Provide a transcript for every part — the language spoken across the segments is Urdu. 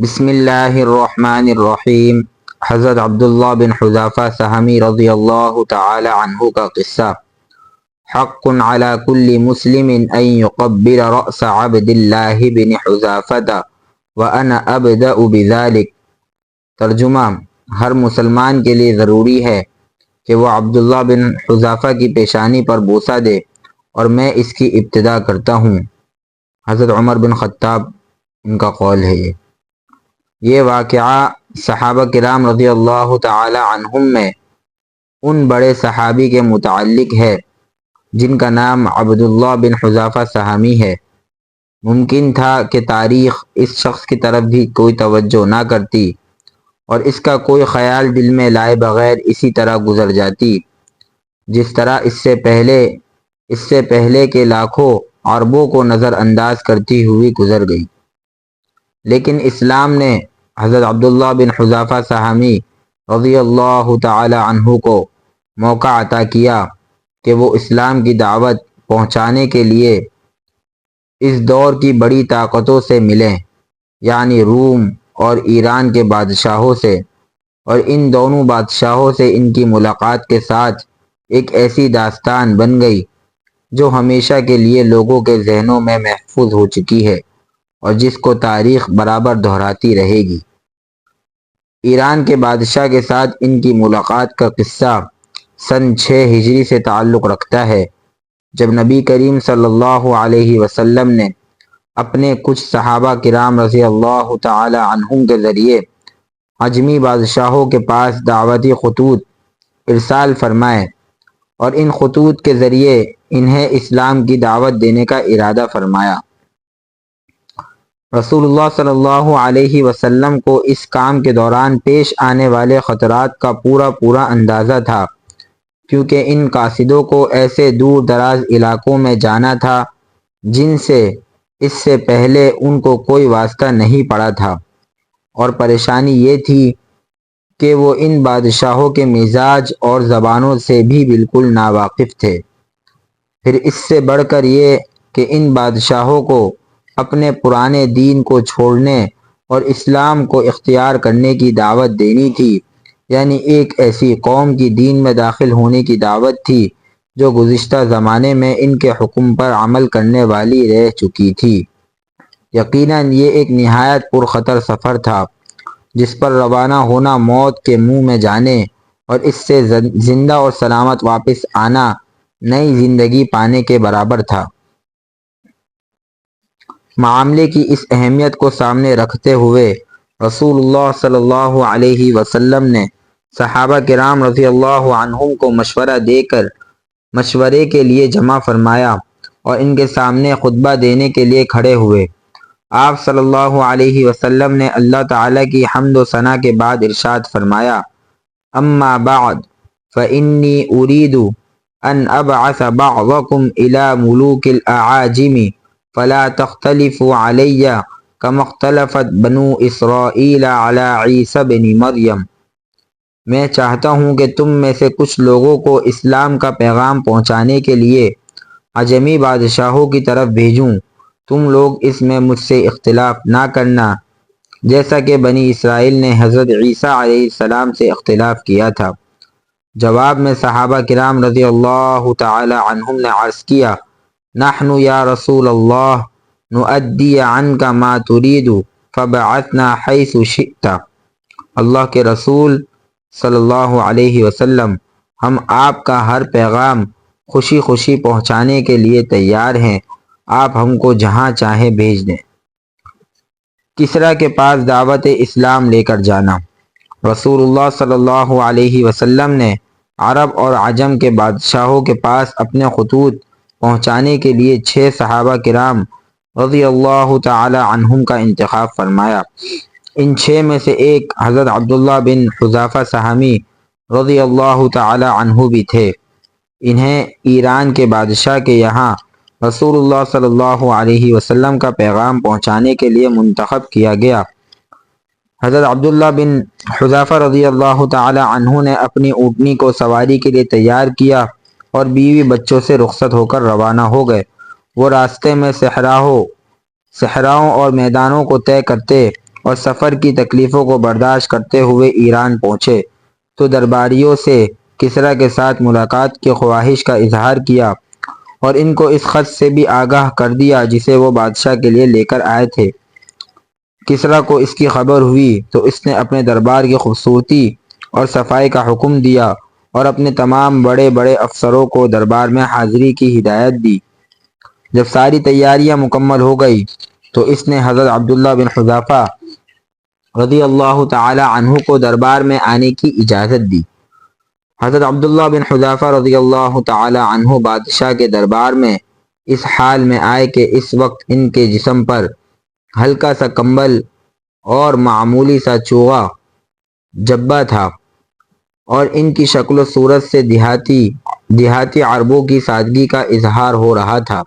بسم اللہ الرحمن الرحیم حضرت عبداللہ بن حذافہ سہمی رضی اللہ تعالی عنہ کا قصہ حق على كل مسلم ان يقبل رأس عبد اللہ بن حذافہ وانا ابدأ بذلك ترجمہ ہر مسلمان کے لیے ضروری ہے کہ وہ عبداللہ بن حذافہ کی پیشانی پر بوسہ دے اور میں اس کی ابتدا کرتا ہوں۔ حضرت عمر بن خطاب، ان کا قول ہے۔ یہ یہ واقعہ صحابہ کرام رضی اللہ تعالی عنہم میں ان بڑے صحابی کے متعلق ہے، جن کا نام عبداللہ بن حذافہ سہامی ہے۔ ممکن تھا کہ تاریخ اس شخص کی طرف بھی کوئی توجہ نہ کرتی اور اس کا کوئی خیال دل میں لائے بغیر اسی طرح گزر جاتی، جس طرح اس سے پہلے، اس سے پہلے کے لاکھوں عربوں کو نظر انداز کرتی ہوئی گزر گئی۔ لیکن اسلام نے حضرت عبداللہ بن حذافہ صحامی رضی اللہ تعالی عنہ کو موقع عطا کیا کہ وہ اسلام کی دعوت پہنچانے کے لیے اس دور کی بڑی طاقتوں سے ملیں یعنی روم اور ایران کے بادشاہوں سے۔ اور ان دونوں بادشاہوں سے ان کی ملاقات کے ساتھ ایک ایسی داستان بن گئی جو ہمیشہ کے لیے لوگوں کے ذہنوں میں محفوظ ہو چکی ہے اور جس کو تاریخ برابر دہراتی رہے گی۔ ایران کے بادشاہ کے ساتھ ان کی ملاقات کا قصہ سن چھ ہجری سے تعلق رکھتا ہے۔ جب نبی کریم صلی اللہ علیہ وسلم نے اپنے کچھ صحابہ کرام رضی اللہ تعالی عنہم کے ذریعے عجمی بادشاہوں کے پاس دعوتی خطوط ارسال فرمائے اور ان خطوط کے ذریعے انہیں اسلام کی دعوت دینے کا ارادہ فرمایا۔ رسول اللہ صلی اللہ علیہ وسلم کو اس کام کے دوران پیش آنے والے خطرات کا پورا پورا اندازہ تھا، کیونکہ ان قاصدوں کو ایسے دور دراز علاقوں میں جانا تھا جن سے اس سے پہلے ان کو کوئی واسطہ نہیں پڑا تھا۔ اور پریشانی یہ تھی کہ وہ ان بادشاہوں کے مزاج اور زبانوں سے بھی بالکل ناواقف تھے۔ پھر اس سے بڑھ کر یہ کہ ان بادشاہوں کو اپنے پرانے دین کو چھوڑنے اور اسلام کو اختیار کرنے کی دعوت دینی تھی۔ یعنی ایک ایسی قوم کی دین میں داخل ہونے کی دعوت تھی جو گزشتہ زمانے میں ان کے حکم پر عمل کرنے والی رہ چکی تھی۔ یقیناً یہ ایک نہایت پرخطر سفر تھا، جس پر روانہ ہونا موت کے منہ میں جانے اور اس سے زندہ اور سلامت واپس آنا نئی زندگی پانے کے برابر تھا۔ معاملے کی اس اہمیت کو سامنے رکھتے ہوئے رسول اللہ صلی اللہ علیہ وسلم نے صحابہ کرام رضی اللہ عنہم کو مشورہ دے کر مشورے کے لیے جمع فرمایا اور ان کے سامنے خطبہ دینے کے لیے کھڑے ہوئے۔ آپ صلی اللہ علیہ وسلم نے اللہ تعالیٰ کی حمد و ثناء کے بعد ارشاد فرمایا، اما بعد، فإنی ارید ان ابعث بعضکم الى ملوک الاعاجم۔ فلا تختلف علیہ کم اختلفت بنو اسرائیل علی عیسی بن مریم میں چاہتا ہوں کہ تم میں سے کچھ لوگوں کو اسلام کا پیغام پہنچانے کے لیے عجمی بادشاہوں کی طرف بھیجوں۔ تم لوگ اس میں مجھ سے اختلاف نہ کرنا۔ جیسا کہ بنی اسرائیل نے حضرت عیسیٰ علیہ السلام سے اختلاف کیا تھا۔ جواب میں صحابہ کرام رضی اللہ تعالی عنہم نے عرض کیا نحن یا رسول اللہ نؤدی عنک ما ترید فبعثنا حیث شئت۔ اللہ کے رسول صلی اللہ علیہ وسلم ہم آپ کا ہر پیغام خوشی خوشی پہنچانے کے لیے تیار ہیں۔ آپ ہم کو جہاں چاہیں بھیج دیں۔ کسرا کے پاس دعوت اسلام لے کر جانا۔ رسول اللہ صلی اللہ علیہ وسلم نے عرب اور عجم کے بادشاہوں کے پاس اپنے خطوط پہنچانے کے لیے چھ صحابہ کرام رضی اللہ تعالی عنہم کا انتخاب فرمایا۔ ان چھ میں سے ایک حضرت عبداللہ بن حذافہ سہمی رضی اللہ تعالی عنہ بھی تھے۔ انہیں ایران کے بادشاہ کے یہاں رسول اللہ صلی اللہ علیہ وسلم کا پیغام پہنچانے کے لیے منتخب کیا گیا۔ حضرت عبداللہ بن حذافہ رضی اللہ تعالی عنہ نے اپنی اونٹنی کو سواری کے لیے تیار کیا۔ اور بیوی بچوں سے رخصت ہو کر روانہ ہو گئے۔ وہ راستے میں صحراہوں، صحراؤں اور میدانوں کو طے کرتے اور سفر کی تکلیفوں کو برداشت کرتے ہوئے ایران پہنچے۔ تو درباریوں سے کسرا کے ساتھ ملاقات کی خواہش کا اظہار کیا اور ان کو اس خط سے بھی آگاہ کر دیا جسے وہ بادشاہ کے لیے لے کر آئے تھے۔ کسرا کو اس کی خبر ہوئی تو اس نے اپنے دربار کی خوبصورتی اور صفائی کا حکم دیا اور اپنے تمام بڑے بڑے افسروں کو دربار میں حاضری کی ہدایت دی۔ جب ساری تیاریاں مکمل ہو گئی تو اس نے حضرت عبداللہ بن حذافہ رضی اللہ تعالی عنہ کو دربار میں آنے کی اجازت دی۔ حضرت عبداللہ بن حذافہ رضی اللہ تعالی عنہ بادشاہ کے دربار میں اس حال میں آئے کہ اس وقت ان کے جسم پر ہلکا سا کمبل اور معمولی سا چوغا جبا تھا۔ اور ان کی شکل و صورت سے دیہاتی دیہاتی عربوں کی سادگی کا اظہار ہو رہا تھا۔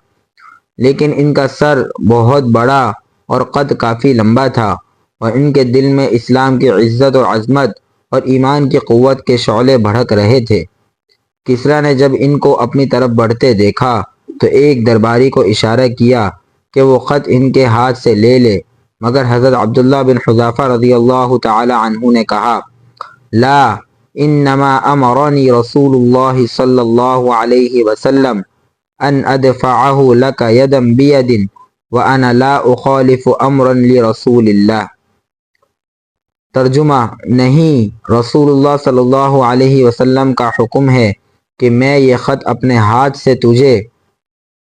لیکن ان کا سر بہت بڑا اور قد کافی لمبا تھا اور ان کے دل میں اسلام کی عزت و عظمت اور ایمان کی قوت کے شعلے بھڑک رہے تھے۔ کسرا نے جب ان کو اپنی طرف بڑھتے دیکھا تو ایک درباری کو اشارہ کیا کہ وہ خط ان کے ہاتھ سے لے لے۔ مگر حضرت عبداللہ بن حذافہ رضی اللہ تعالی عنہ نے کہا، لا انما امرنی رسول اللہ صلی اللہ علیہ وسلم ان ادفعه لك يدا بيد وانا لا اخالف امرا لرسول اللہ ترجمہ، نہیں، رسول اللہ صلی اللہ علیہ وسلم کا حکم ہے کہ میں یہ خط اپنے ہاتھ سے تجھے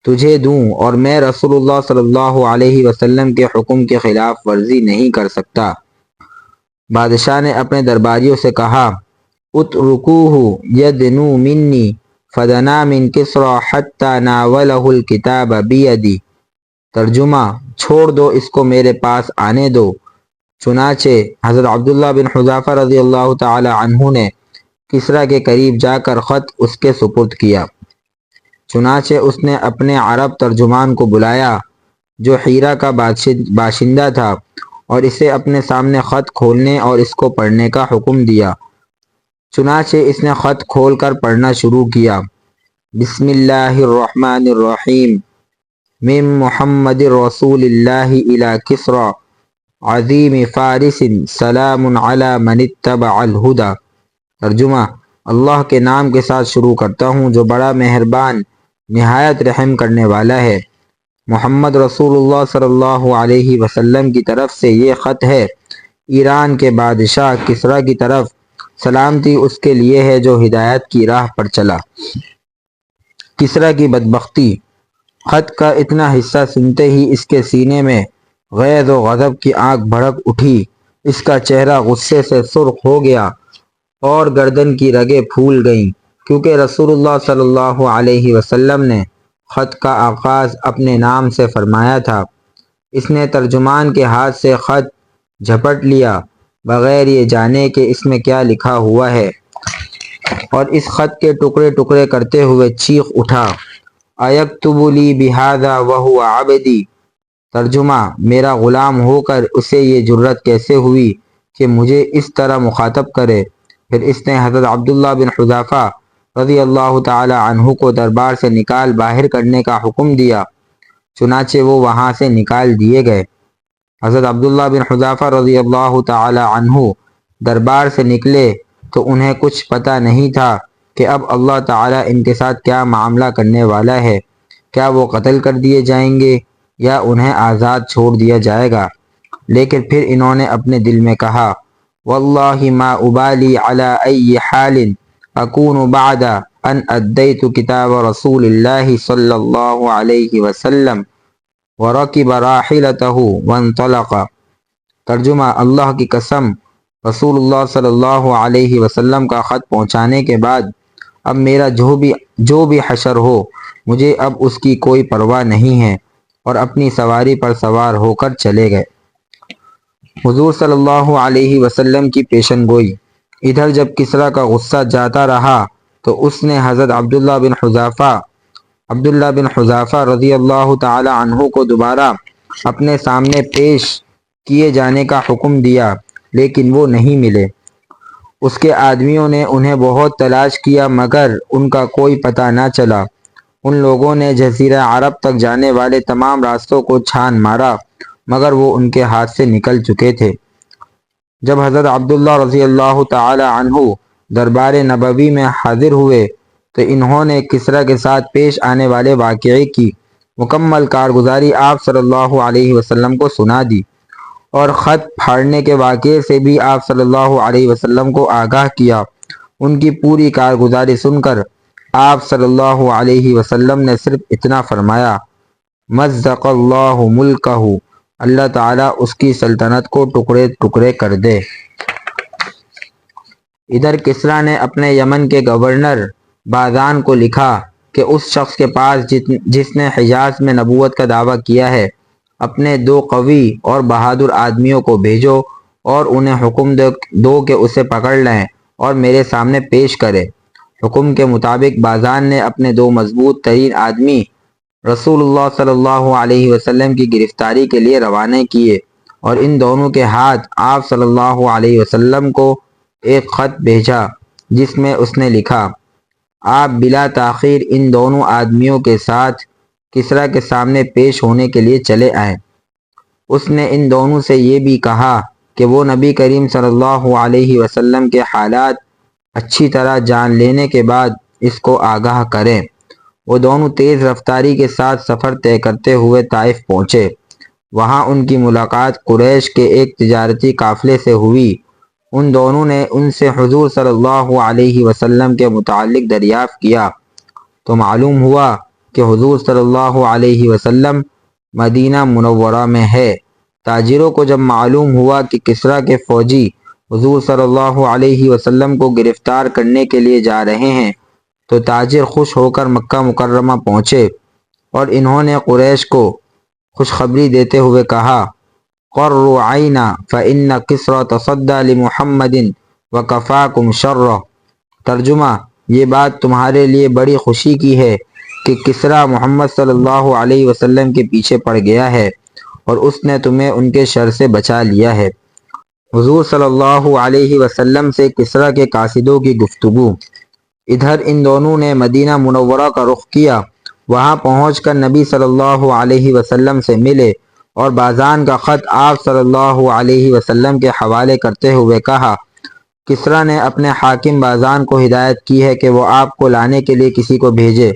تجھے دوں اور میں رسول اللہ صلی اللہ علیہ وسلم کے حکم کے خلاف ورزی نہیں کر سکتا۔ بادشاہ نے اپنے درباریوں سے کہا ات رکو یدنو منی فدنا من کسرا حتی ناولہ الکتاب بیدی۔ ترجمہ، چھوڑ دو اس کو میرے پاس، آنے دو۔ چنانچہ، حضرت عبداللہ بن حذافہ رضی اللہ تعالی عنہ نے کسرا کے قریب جا کر خط اس کے سپرد کیا۔ چنانچہ، اس نے اپنے عرب ترجمان کو بلایا، جو ہیرا کا باشندہ تھا، اور اسے اپنے سامنے خط کھولنے اور اس کو پڑھنے کا حکم دیا۔ چنانچہ اس نے خط کھول کر پڑھنا شروع کیا۔ بسم اللہ الرحمن الرحیم۔ من محمد رسول اللہ الى کسرا عظیم فارس۔ سلام علی من اتبع الہدا ترجمہ اللہ کے نام کے ساتھ شروع کرتا ہوں، جو بڑا مہربان، نہایت رحم کرنے والا ہے۔ محمد رسول اللہ صلی اللہ علیہ وسلم کی طرف سے یہ خط ہے۔ ایران کے بادشاہ کسرا کی طرف۔ سلامتی اس کے لیے ہے جو ہدایت کی راہ پر چلا۔ کسرا کی بدبختی۔ خط کا اتنا حصہ سنتے ہی اس کے سینے میں غیر و غضب کی آنکھ بھڑک اٹھی۔ اس کا چہرہ غصے سے سرخ ہو گیا اور گردن کی رگیں پھول گئیں۔ کیونکہ رسول اللہ صلی اللہ علیہ وسلم نے خط کا آغاز اپنے نام سے فرمایا تھا۔ اس نے ترجمان کے ہاتھ سے خط جھپٹ لیا۔ بغیر یہ جانے کہ اس میں کیا لکھا ہوا ہے۔ اور اس خط کے ٹکڑے ٹکڑے کرتے ہوئے چیخ اٹھا۔ ایکتب لی بہذا وہو عبدی۔ ترجمہ میرا غلام ہو کر اسے یہ جرت کیسے ہوئی کہ مجھے اس طرح مخاطب کرے؟ پھر اس نے حضرت عبداللہ بن حذافہ رضی اللہ تعالی عنہ کو دربار سے نکال باہر کرنے کا حکم دیا، چنانچہ وہ وہاں سے نکال دیے گئے۔ حضرت عبداللہ بن حذافہ رضی اللہ تعالی عنہ دربار سے نکلے تو انہیں کچھ پتہ نہیں تھا کہ اب اللہ تعالی ان کے ساتھ کیا معاملہ کرنے والا ہے۔ کیا وہ قتل کر دیے جائیں گے یا انہیں آزاد چھوڑ دیا جائے گا؟ لیکن پھر انہوں نے اپنے دل میں کہا، واللہ ما ابالی علی ای حال اکون بعد ان ادیت کتاب رسول اللہ صلی اللہ علیہ وسلم ورکب راحلته وانطلق۔ ترجمہ اللہ کی قسم، رسول اللہ صلی اللہ علیہ وسلم کا خط پہنچانے کے بعد، اب میرا جو بھی جو بھی حشر ہو، مجھے اب اس کی کوئی پرواہ نہیں ہے، اور اپنی سواری پر سوار ہو کر چلے گئے۔ حضور صلی اللہ علیہ وسلم کی پیشن گوئی۔ ادھر جب کسرا کا غصہ جاتا رہا، تو اس نے حضرت عبداللہ بن حذافہ عبداللہ بن حذافہ رضی اللہ تعالی عنہ کو دوبارہ اپنے سامنے پیش کیے جانے کا حکم دیا، لیکن وہ نہیں ملے۔ اس کے آدمیوں نے انہیں بہت تلاش کیا، مگر ان کا کوئی پتہ نہ چلا۔ ان لوگوں نے جزیرہ عرب تک جانے والے تمام راستوں کو چھان مارا، مگر وہ ان کے ہاتھ سے نکل چکے تھے۔ جب حضرت عبداللہ رضی اللہ تعالی عنہ دربار نبوی میں حاضر ہوئے تو انہوں نے کسرا کے ساتھ پیش آنے والے واقعے کی مکمل کارگزاری آپ صلی اللہ علیہ وسلم کو سنا دی اور خط پھاڑنے کے واقعے سے بھی آپ صلی اللہ علیہ وسلم کو آگاہ کیا۔ ان کی پوری کارگزاری سن کر آپ صلی اللہ علیہ وسلم نے صرف اتنا فرمایا، مزق اللہ ملکہ، اللہ تعالیٰ اس کی سلطنت کو ٹکڑے ٹکڑے کر دے۔ ادھر کسرا نے اپنے یمن کے گورنر بازان کو لکھا کہ اس شخص کے پاس جس نے حجاز میں نبوت کا دعویٰ کیا ہے، اپنے دو قوی اور بہادر آدمیوں کو بھیجو اور انہیں حکم دو کہ اسے پکڑ لیں اور میرے سامنے پیش کرے۔ حکم کے مطابق بازان نے اپنے دو مضبوط ترین آدمی رسول اللہ صلی اللہ علیہ وسلم کی گرفتاری کے لیے روانہ کیے اور ان دونوں کے ہاتھ آپ صلی اللہ علیہ وسلم کو ایک خط بھیجا جس میں اس نے لکھا۔ آپ بلا تاخیر ان دونوں آدمیوں کے ساتھ کسرا کے سامنے پیش ہونے کے لیے چلے آئے۔ اس نے ان دونوں سے یہ بھی کہا کہ وہ نبی کریم صلی اللہ علیہ وسلم کے حالات اچھی طرح جان لینے کے بعد اس کو آگاہ کریں۔ وہ دونوں تیز رفتاری کے ساتھ سفر طے کرتے ہوئے طائف پہنچے۔ وہاں ان کی ملاقات قریش کے ایک تجارتی قافلے سے ہوئی۔ ان دونوں نے ان سے حضور صلی اللہ علیہ وسلم کے متعلق دریافت کیا۔ تو معلوم ہوا کہ حضور صلی اللہ علیہ وسلم مدینہ منورہ میں ہے۔ تاجروں کو جب معلوم ہوا کہ کسرا کے فوجی حضور صلی اللہ علیہ وسلم کو گرفتار کرنے کے لیے جا رہے ہیں، تو تاجر خوش ہو کر مکہ مکرمہ پہنچے اور انہوں نے قریش کو خوشخبری دیتے ہوئے کہا قروا عینا فإن کسرا تصدى لمحمد وکفاکم شر ترجمہ، یہ بات تمہارے لیے بڑی خوشی کی ہے کہ کسرا محمد صلی اللہ علیہ وسلم کے پیچھے پڑ گیا ہے اور اس نے تمہیں ان کے شر سے بچا لیا ہے۔ حضور صلی اللہ علیہ وسلم سے کسرا کے قاصدوں کی گفتگو۔ ادھر ان دونوں نے مدینہ منورہ کا رخ کیا، وہاں پہنچ کر نبی صلی اللہ علیہ وسلم سے ملے۔ اور بازان کا خط آپ صلی اللہ علیہ وسلم کے حوالے کرتے ہوئے کہا، کسرا نے اپنے حاکم بازان کو ہدایت کی ہے کہ وہ آپ کو لانے کے لیے کسی کو بھیجے۔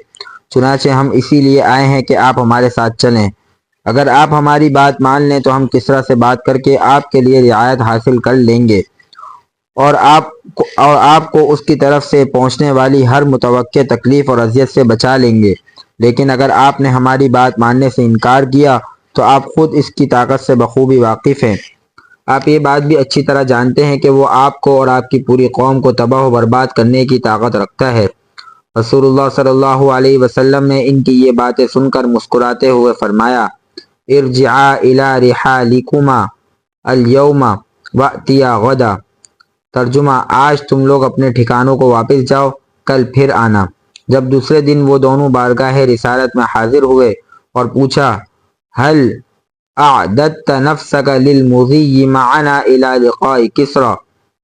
چنانچہ ہم اسی لیے آئے ہیں کہ آپ ہمارے ساتھ چلیں۔ اگر آپ ہماری بات مان لیں تو ہم کسرا سے بات کر کے آپ کے لیے رعایت حاصل کر لیں گے۔ اور آپ اور آپ کو اس کی طرف سے پہنچنے والی ہر متوقع تکلیف اور اذیت سے بچا لیں گے۔ لیکن اگر آپ نے ہماری بات ماننے سے انکار کیا تو آپ خود اس کی طاقت سے بخوبی واقف ہیں۔ آپ یہ بات بھی اچھی طرح جانتے ہیں کہ وہ آپ کو اور آپ کی پوری قوم کو تباہ و برباد کرنے کی طاقت رکھتا ہے۔ رسول اللہ صلی اللہ علیہ وسلم نے ان کی یہ باتیں سن کر مسکراتے ہوئے فرمایا، ارجعا الى رحالکما اليوم واتیا غدا۔ ترجمہ، آج تم لوگ اپنے ٹھکانوں کو واپس جاؤ، کل پھر آنا۔ جب دوسرے دن وہ دونوں بارگاہ رسالت میں حاضر ہوئے اور پوچھا حل اعددت نفسك للمضی معنا الى لقاء کسرا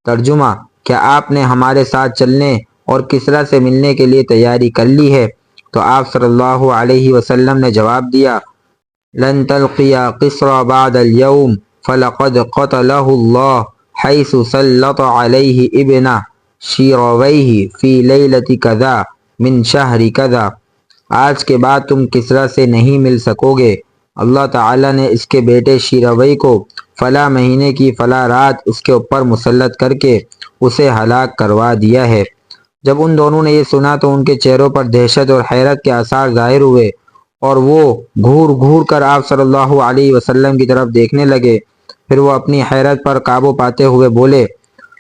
ترجمہ، کیا آپ نے ہمارے ساتھ چلنے اور کسرا سے ملنے کے لیے تیاری کر لی ہے؟ تو آپ صلی اللہ علیہ وسلم نے جواب دیا، لن تلقیا قسرا بعد اليوم، فلقد قتله اللہ حیث سلط علیہ ابن شیرویہ فی لیلت کذا من شہر کذا آج کے بعد تم کسرا سے نہیں مل سکو گے۔ اللہ تعالیٰ نے اس کے بیٹے شیروئی کو فلاں مہینے کی فلاں رات اس کے اوپر مسلط کر کے اسے ہلاک کروا دیا ہے۔ جب ان دونوں نے یہ سنا تو ان کے چہروں پر دہشت اور حیرت کے آثار ظاہر ہوئے اور وہ گھور گھور کر آپ صلی اللہ علیہ وسلم کی طرف دیکھنے لگے۔ پھر وہ اپنی حیرت پر قابو پاتے ہوئے بولے،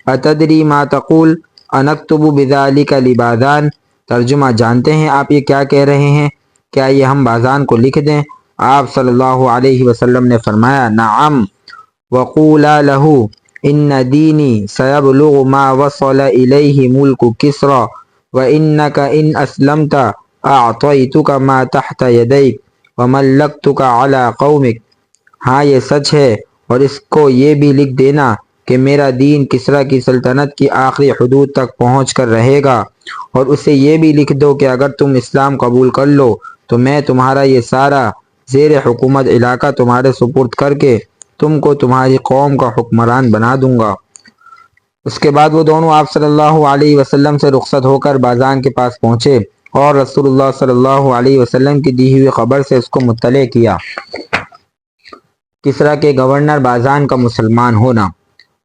اتدری ما تقول انکتب بذالک لبادان ترجمہ، جانتے ہیں آپ یہ کیا کہہ رہے ہیں؟ کیا یہ ہم بازان کو لکھ دیں؟ آپ صلی اللہ علیہ وسلم نے فرمایا، نعم، وقولا له ان دینی سیبلغ ما وصل الیہ ملک کسرا وانکا ان اسلمت اعطیتک ما تحت یدیک وملکتک علی قومک۔ ہاں یہ سچ ہے، اور اس کو یہ بھی لکھ دینا کہ میرا دین کسرا کی سلطنت کی آخری حدود تک پہنچ کر رہے گا۔ اور اسے یہ بھی لکھ دو کہ اگر تم اسلام قبول کر لو، تو میں تمہارا یہ سارا زیر حکومت علاقہ تمہارے سپرد کر کے تم کو تمہاری قوم کا حکمران بنا دوں گا۔ اس کے بعد وہ دونوں آپ صلی اللہ علیہ وسلم سے رخصت ہو کر بازان کے پاس پہنچے اور رسول اللہ صلی اللہ علیہ وسلم کی دی ہوئی خبر سے اس کو مطلع کیا۔ کسرا کے گورنر بازان کا مسلمان ہونا۔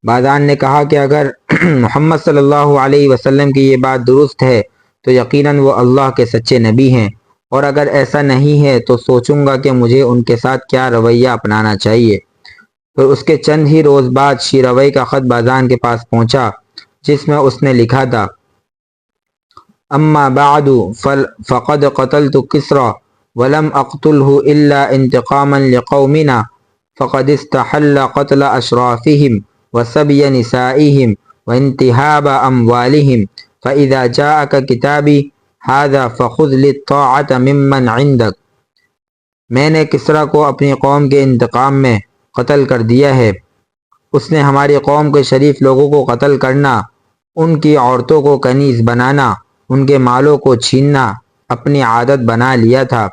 بازان نے کہا کہ اگر محمد صلی اللہ علیہ وسلم کی یہ بات درست ہے تو یقیناً وہ اللہ کے سچے نبی ہیں۔ اور اگر ایسا نہیں ہے تو سوچوں گا کہ مجھے ان کے ساتھ کیا رویہ اپنانا چاہیے۔ پھر اس کے چند ہی روز بعد شیروئی کا خط بازان کے پاس پہنچا، جس میں اس نے لکھا تھا، اما بعد فقد قتلت کسرا ولم اقتله الا انتقاما لقومنا فقد استحل قتل اشرافهم وسبي نسائهم وانتهاب اموالهم فاذا جاءك كتابي هذا فخذ للطاعه ممن عندك۔ میں نے کسرا کو اپنی قوم کے انتقام میں قتل کر دیا ہے؟ اس نے ہماری قوم کے شریف لوگوں کو قتل کرنا، ان کی عورتوں کو کنیز بنانا، ان کے مالوں کو چھیننا اپنی عادت بنا لیا تھا۔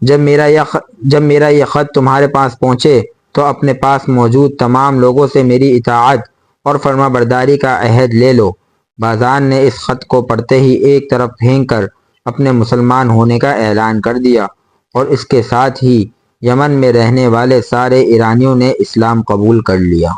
جب میرا یہ جب میرا یہ خط تمہارے پاس پہنچے تو اپنے پاس موجود تمام لوگوں سے میری اطاعت اور فرما برداری کا عہد لے لو۔ بازان نے اس خط کو پڑھتے ہی ایک طرف پھینک کر اپنے مسلمان ہونے کا اعلان کر دیا اور اس کے ساتھ ہی یمن میں رہنے والے سارے ایرانیوں نے اسلام قبول کر لیا۔